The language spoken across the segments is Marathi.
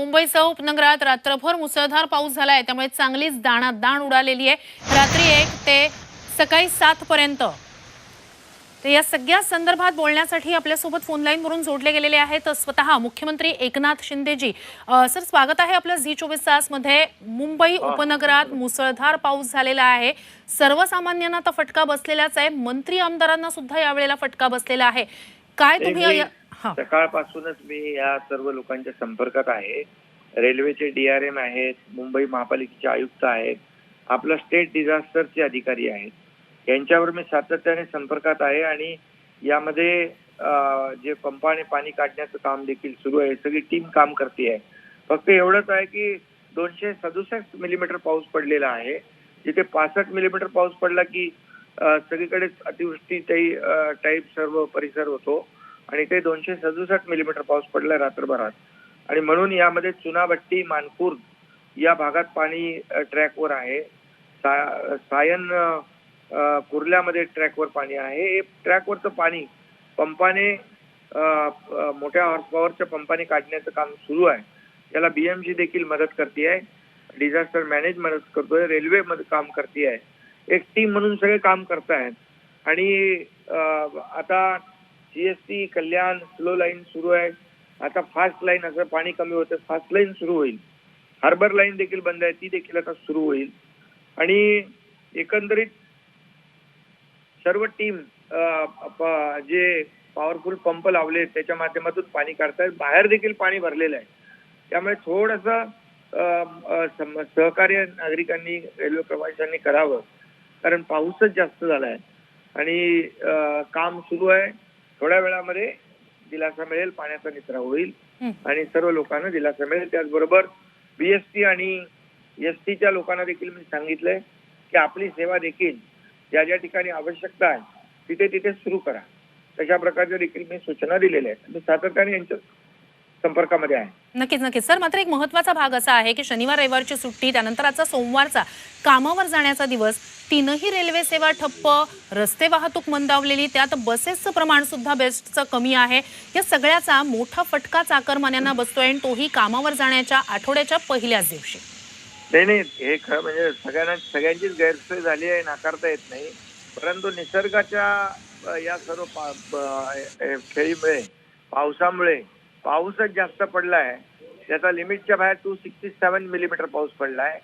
मुंबईसह उपनगरात रात्रभर मुसळधार पाऊस झालाय. त्यामुळे चांगलीच दाणात दाण उडालेली आहे. रात्री एक ते सकाळी सात पर्यंत. तर या सगळ्या संदर्भात बोलण्यासाठी आपल्यासोबत फोन लाईनवरून जोडले गेलेले आहेत स्वतः मुख्यमंत्री एकनाथ शिंदेजी. सर स्वागत आहे आपलं झी चोवीस तासमध्ये. मुंबई उपनगरात मुसळधार पाऊस झालेला आहे. सर्वसामान्यांना तर फटका बसलेलाच आहे. मंत्री आमदारांना सुद्धा यावेळेला फटका बसलेला आहे. काय तुम्ही सकाळपासूनच मी या सर्व लोकांच्या संपर्कात आहे. रेल्वेचे डीआरएम आहेत मुंबई महापालिकेचे आयुक्त आहेत आपलं स्टेट डिझास्टरचे अधिकारी आहेत. यांच्यावर मी सातत्याने संपर्कात आहे आणि यामध्ये जे पंपाने पाणी काढण्याचं काम देखील सुरू आहे सगळी टीम काम करते आहे. फक्त एवढंच आहे की दोनशे सदुसष्ट मिलीमीटर पाऊस पडलेला आहे. जिथे पासष्ट मिलीमीटर पाऊस पडला की सगळीकडे अतिवृष्टी टाईप सर्व परिसर होतो. आणि ते दोनशे सदुसष्ट मिलीमीटर पाऊस पडलाय रात्रभरात. आणि म्हणून यामध्ये चुनाभट्टी मानपूर या भागात पाणी ट्रॅकवर आहे. सा- सायन कुर्ल्यामध्ये ट्रॅकवर पाणी आहे. हे ट्रॅकवरचं पाणी पंपाने मोठ्या हॉर्स पॉवरच्या पंपाने काढण्याचं काम सुरू आहे. याला बीएमसी देखील मदत करते आहे डिझास्टर मॅनेज मदत करतोय. रेल्वे मध्ये काम करते आहे एक टीम म्हणून सगळे काम करतायत. आणि आता जीएसटी कल्याण स्लो लाईन सुरू आहे. आता फास्ट लाईन असं पाणी कमी होतं फास्ट लाईन सुरू होईल. हार्बर लाईन देखील बंद आहे ती देखील आता सुरू होईल. आणि एकंदरीत सर्व टीम जे पॉवरफुल पंप लावले त्याच्या माध्यमातून पाणी काढतायत. बाहेर देखील पाणी भरलेलं आहे. त्यामुळे थोडस सहकार्य नागरिकांनी रेल्वे प्रवाशांनी करावं. कारण पाऊसच जास्त झालाय. आणि काम सुरू आहे. थोड्या वेळामध्ये दिलासा मिळेल पाण्याचा निचरा होईल. आणि सर्व लोकांना दिलासा मिळेल. त्याचबरोबर बीएसटी आणि एस टीच्या लोकांना देखील मी सांगितलंय की आपली सेवा देखील ज्या ज्या ठिकाणी आवश्यकता आहे तिथे तिथे सुरू करा. तशा प्रकारच्या देखील मी सूचना दिलेल्या आहेत. मी सातत्याने यांच्या संपर्कामध्ये आहे. नक्कीच नक्कीच. सर मात्र एक महत्त्वाचा भाग असा आहे की शनिवार रविवारची सुट्टी त्यानंतर आजचा सोमवारचा कामावर जाण्याचा दिवस तीनही रेल्वे सेवा ठप्प रस्ते वाहतूक मंदावलेली त्यात बसेसचं प्रमाण सुद्धा बेस्टचं कमी आहे. या सगळ्याचा मोठा फटका चाकरमान्यांना बसतोय आणि तोही कामावर जाण्याच्या आठवड्याच्या पहिल्याच दिवशी. नाही नाही हे खरं म्हणजे सगळ्यांना सगळ्यांचीच गैरसोय झाली आहे नाकारता येत नाही. परंतु निसर्गाच्या या सर्व खेळीमुळे पावसामुळे पाऊसच जास्त पडलाय. त्याचा लिमिटच्या बाहेर टू सिक्स्टी सेवन मिलीमीटर पाऊस पडलाय.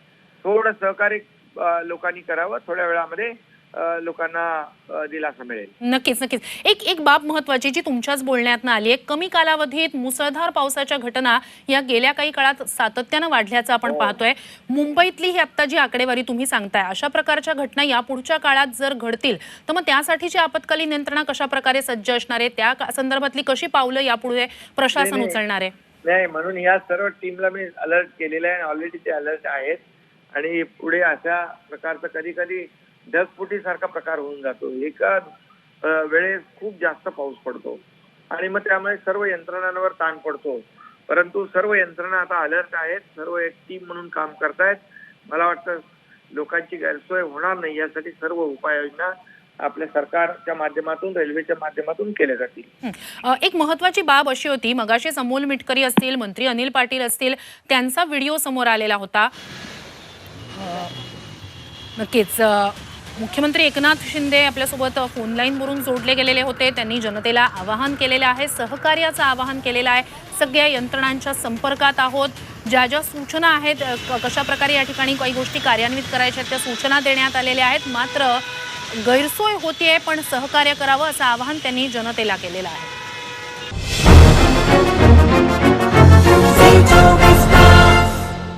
थोडं सहकार्य लोकांनी करावं. थोड्या वेळामध्ये लोकांना दिलासा मिळेल. नक्कीच नक्कीच. एक एक बाब महत्वाची जी तुमच्याच बोलण्यात आली आहे कमी कालावधीत मुसळधार पावसाच्या घटना या गेल्या काही काळात सातत्यानं वाढल्याचं आपण हो. पाहतोय. मुंबईतली ही आत्ता जी आकडेवारी तुम्ही सांगताय अशा प्रकारच्या घटना यापुढच्या काळात जर घडतील तर मग त्यासाठीची आपत्कालीन यंत्रणा कशा प्रकारे सज्ज असणार आहे त्या संदर्भातली कशी पावलं यापुढे प्रशासन. उचलणार आहे? नाही म्हणून या सर्व टीमला मी अलर्ट केलेलं आहे ऑलरेडी ते अलर्ट आहेत. आणि पुढे अशा प्रकारचा कधी कधी ढगफुटीसारखा प्रकार होऊन जातो. एका वेळेस खूप जास्त पाऊस पडतो आणि मग त्यामुळे सर्व यंत्रणांवर ताण पडतो. परंतु सर्व यंत्रणा आता अलर्ट आहेत. सर्व एक टीम म्हणून काम करतायत. मला वाटतं लोकांची गैरसोय होणार नाही. यासाठी सर्व उपाययोजना आपल्या सरकारच्या माध्यमातून रेल्वेच्या माध्यमातून केल्या जातील. हं. एक महत्वाची बाब अशी होती. मगाशीच अमोल मिटकरी असतील मंत्री अनिल पाटील असतील त्यांचा व्हिडिओ समोर आलेला होता. नक्कीच. मुख्यमंत्री एकनाथ शिंदे आपल्यासोबत फोनलाईनवरून जोडले गेलेले होते. त्यांनी जनतेला आवाहन केलेलं आहे सहकार्याचं आवाहन केलेलं आहे. सगळ्या यंत्रणांच्या संपर्कात आहोत. ज्या ज्या सूचना आहेत कशा प्रकारे या ठिकाणी काही गोष्टी कार्यान्वित करायच्या आहेत त्या सूचना देण्यात आलेल्या आहेत. मात्र गैरसोय होतीये पण सहकार्य करावं असं आवाहन त्यांनी जनतेला केलेलं आहे.